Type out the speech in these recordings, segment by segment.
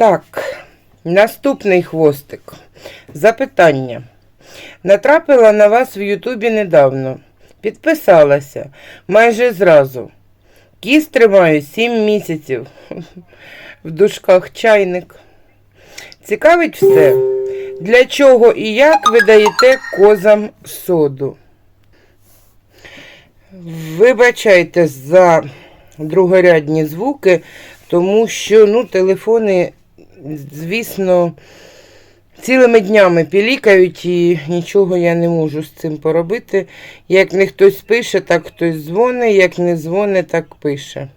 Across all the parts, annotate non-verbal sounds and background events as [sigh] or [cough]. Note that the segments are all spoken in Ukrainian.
Так, наступний хвостик. Запитання. Натрапила на вас в Ютубі недавно. Підписалася майже зразу. Кіс тримаю 7 місяців. [laughs] В дужках чайник. Цікавить все. Для чого і як ви даєте козам соду? Вибачайте за другорядні звуки, тому що ну, телефони, звісно, цілими днями пілікають і нічого я не можу з цим поробити. Як не хтось пише, так хтось дзвонить, як не дзвонить, так пише.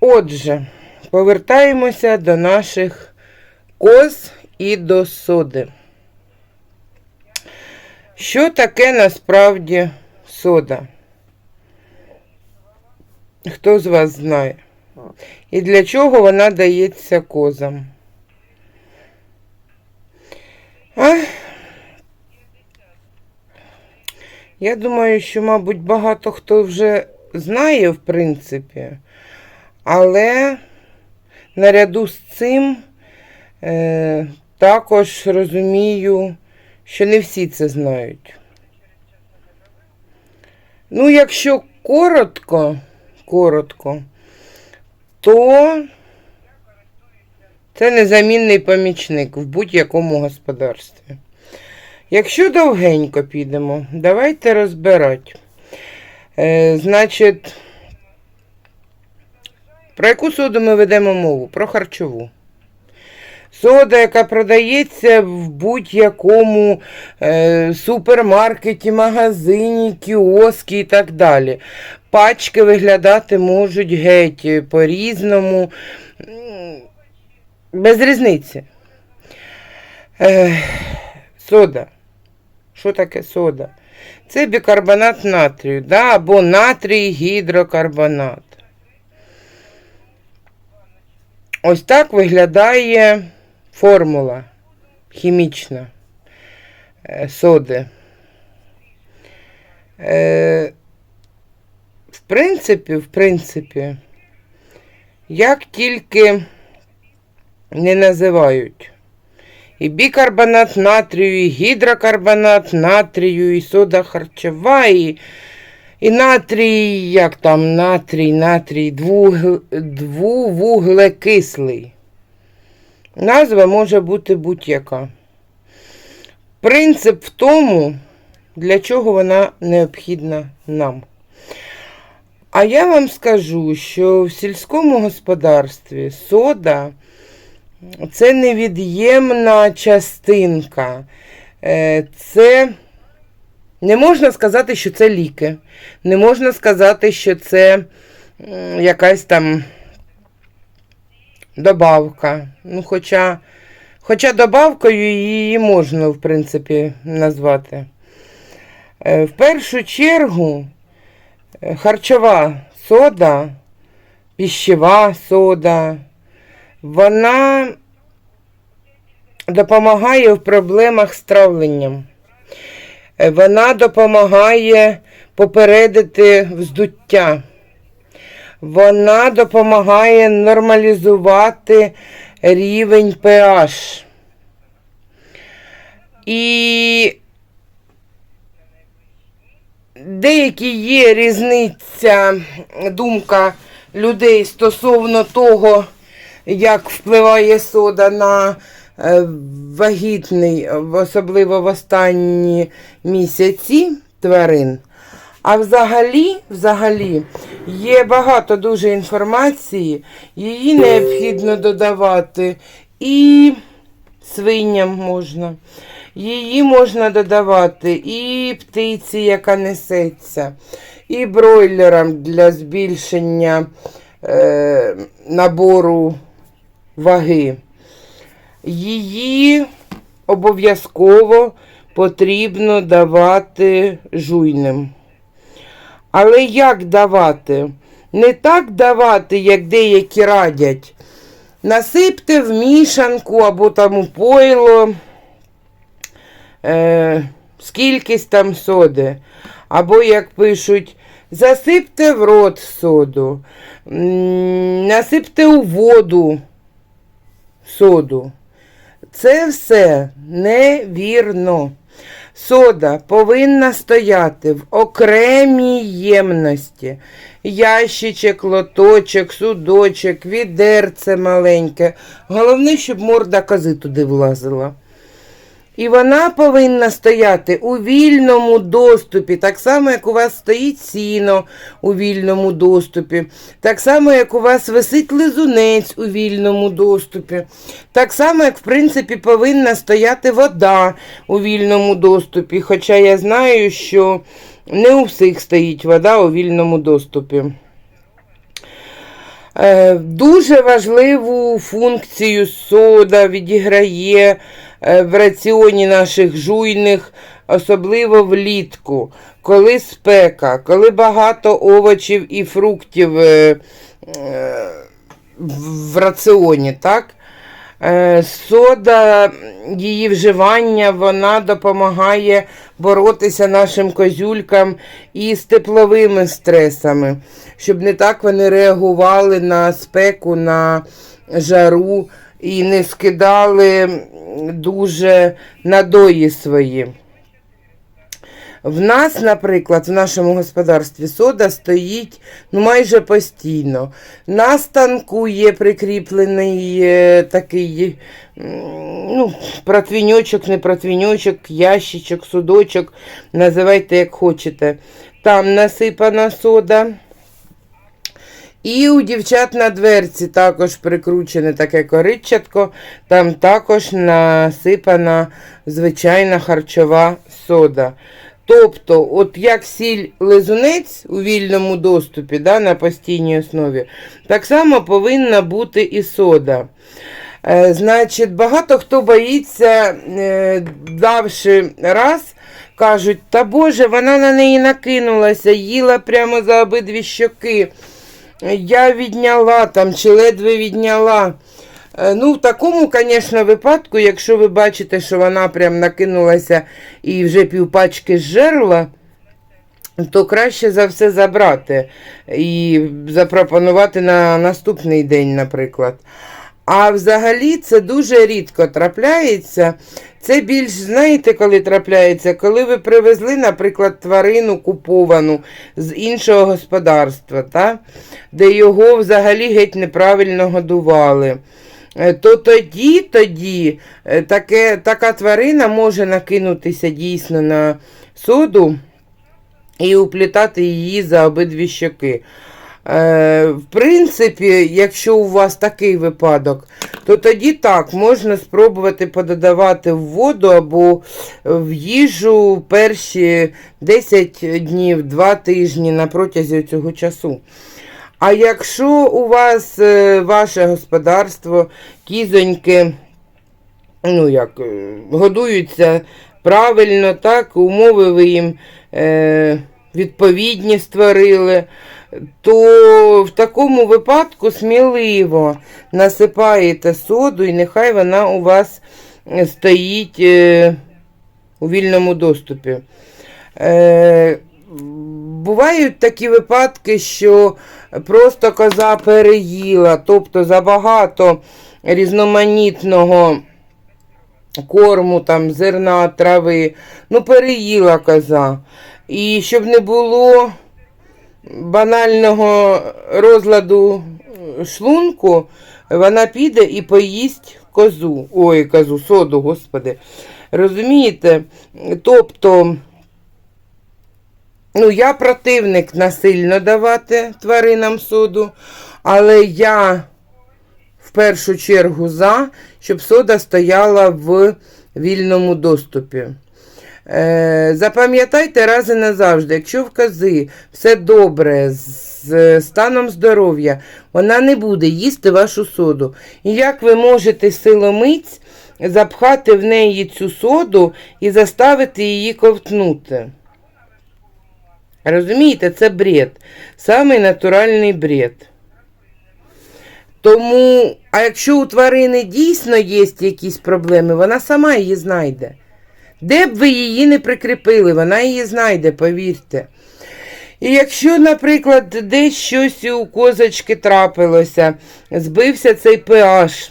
Отже, повертаємося до наших коз і до соди. Що таке насправді сода? Хто з вас знає? І для чого вона дається козам? А? Я думаю, що, мабуть, багато хто вже знає, в принципі, але наряду з цим е, також розумію, що не всі це знають. Ну, якщо коротко, коротко, то це незамінний помічник в будь-якому господарстві. Якщо довгенько підемо, давайте розбирати. Е, значить, про яку соду ми ведемо мову? Про харчову. Сода, яка продається в будь-якому е, супермаркеті, магазині, кіоскі і так далі. Пачки виглядати можуть геть по-різному. Без різниці. Е, сода. Що таке сода? Це бікарбонат натрію, да? або натрій гідрокарбонат. Ось так виглядає формула хімічна е, соди. Е, в принципі, в принципі, як тільки не називають і бікарбонат натрію, і гідрокарбонат натрію, і сода харчова, і, і натрій, як там, натрій, натрій, двуг- двувуглекислий. Назва може бути будь-яка. Принцип в тому, для чого вона необхідна нам. А я вам скажу, що в сільському господарстві сода це невід'ємна частинка. Е, Це не можна сказати, що це ліки. Не можна сказати, що це якась там добавка. Ну, хоча, хоча добавкою її можна, в принципі, назвати. Е, В першу чергу е, харчова сода, піщева сода, вона допомагає в проблемах з травленням. Е, Вона допомагає попередити вздуття. Вона допомагає нормалізувати рівень pH. І деякі є різниця, думка людей стосовно того, як впливає сода на е, вагітний, особливо в останні місяці тварин. А взагалі, взагалі, є багато дуже інформації, її необхідно додавати і свиням можна. Її можна додавати і птиці, яка несеться, і бройлерам для збільшення е, набору ваги. Її обов'язково потрібно давати жуйним. Але як давати? Не так давати, як деякі радять. насипте в мішанку або там у пойло е, скількись там соди. Або, як пишуть, засипте в рот соду, насипте у воду соду. Це все невірно. Сода повинна стояти в окремій ємності. Ящичок, лоточок, судочок, відерце маленьке. Головне, щоб морда кози туди влазила. І вона повинна стояти у вільному доступі, так само, як у вас стоїть сіно у вільному доступі, так само, як у вас висить лизунець у вільному доступі, так само, як, в принципі, повинна стояти вода у вільному доступі. Хоча я знаю, що не у всіх стоїть вода у вільному доступі. Е, Дуже важливу функцію сода відіграє в раціоні наших жуйних, особливо влітку, коли спека, коли багато овочів і фруктів е, е, в раціоні, так? Е, Сода, її вживання, вона допомагає боротися нашим козюлькам із тепловими стресами, щоб не так вони реагували на спеку, на жару і не скидали дуже надої свої. В нас, наприклад, в нашому господарстві сода стоїть ну, майже постійно. На станку є прикріплений е, такий ну, протвіньочок, не протвіньочок, ящичок, судочок, називайте як хочете. Там насипана сода. І у дівчат на дверці також прикручене таке коричатко, там також насипана звичайна харчова сода. Тобто, от як сіль лизунець у вільному доступі да, на постійній основі, так само повинна бути і сода. Е, значить, багато хто боїться, е, давши раз, кажуть, та Боже, вона на неї накинулася, їла прямо за обидві щоки. Я відняла там чи ледве відняла. Е, Ну, в такому, звісно, випадку, якщо ви бачите, що вона прям накинулася і вже півпачки зжерла, то краще за все забрати і запропонувати на наступний день, наприклад. А взагалі це дуже рідко трапляється. Це більш, знаєте, коли трапляється, коли ви привезли, наприклад, тварину куповану з іншого господарства, та? де його взагалі геть неправильно годували. Е, То тоді, тоді е, таке, така тварина може накинутися дійсно на соду і уплітати її за обидві щоки. Е, в принципі, якщо у вас такий випадок, то тоді так, можна спробувати пододавати в воду або в їжу перші 10 днів, 2 тижні на протязі цього часу. А якщо у вас е, ваше господарство, кізоньки, ну як, е, годуються правильно, так, умови ви їм е, відповідні створили, то в такому випадку сміливо насипаєте соду і нехай вона у вас стоїть е, у вільному доступі. Е, бувають такі випадки, що просто коза переїла, тобто забагато різноманітного корму, там, зерна, трави, ну, переїла коза. І щоб не було банального розладу шлунку, вона піде і поїсть козу. Ой, козу, соду, господи. Розумієте? Тобто, ну, я противник насильно давати тваринам соду, але я в першу чергу за, щоб сода стояла в вільному доступі. Е, Запам'ятайте раз і назавжди, якщо в кози все добре з станом здоров'я, вона не буде їсти вашу соду. І як ви можете силомиць запхати в неї цю соду і заставити її ковтнути? Розумієте, це бред. Самий натуральний бред. Тому, а якщо у тварини дійсно є якісь проблеми, вона сама її знайде. Де б ви її не прикріпили, вона її знайде, повірте. І якщо, наприклад, десь щось у козочки трапилося, збився цей pH,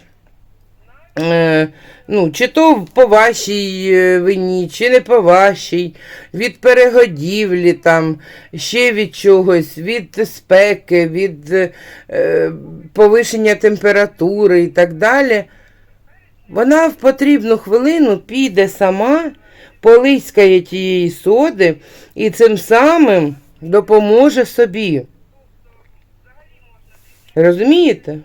е, ну, чи то по вашій е, вині, чи не по вашій, від перегодівлі, там, ще від чогось, від спеки, від е, повишення температури і так далі, вона в потрібну хвилину піде сама, полискає тієї соди і цим самим допоможе собі. Розумієте?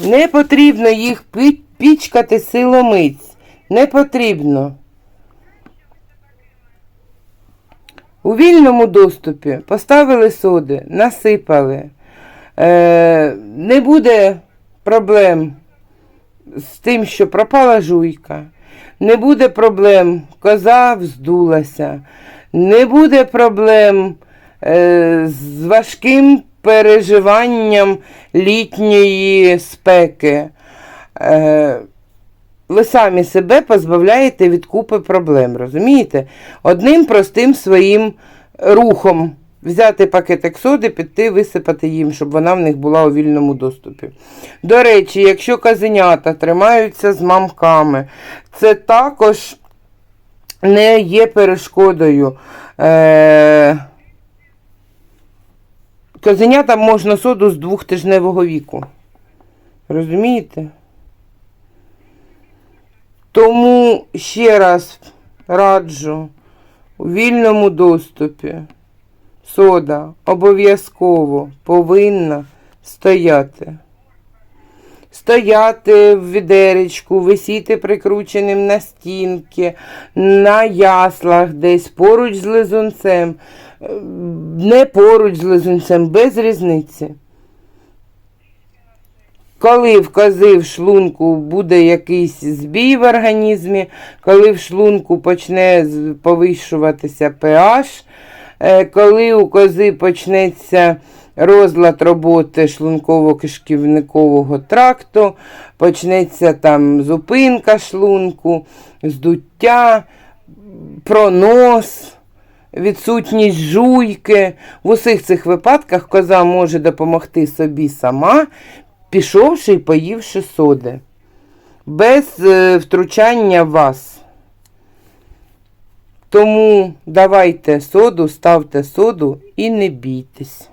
Не потрібно їх пічкати силомиць. Не потрібно. У вільному доступі поставили соди, насипали. Е, не буде проблем з тим, що пропала жуйка. Не буде проблем, коза вздулася. Не буде проблем е, з важким переживанням літньої спеки. Е, ви самі себе позбавляєте від купи проблем, розумієте? Одним простим своїм рухом взяти пакетик соди, піти, висипати їм, щоб вона в них була у вільному доступі. До речі, якщо казенята тримаються з мамками, це також не є перешкодою. Е- Козенятам можна соду з двохтижневого віку. Розумієте? Тому ще раз раджу у вільному доступі сода обов'язково повинна стояти. Стояти в відеречку, висіти прикрученим на стінки, на яслах десь поруч з лизунцем, е, не поруч з лизунцем, без різниці. Коли в кози в шлунку буде якийсь збій в організмі, коли в шлунку почне повищуватися pH, коли у кози почнеться розлад роботи шлунково-кишківникового тракту, почнеться там зупинка шлунку, здуття, пронос, відсутність жуйки. В усіх цих випадках коза може допомогти собі сама, пішовши і поївши соди, без е, втручання вас. Тому давайте соду, ставте соду і не бійтесь.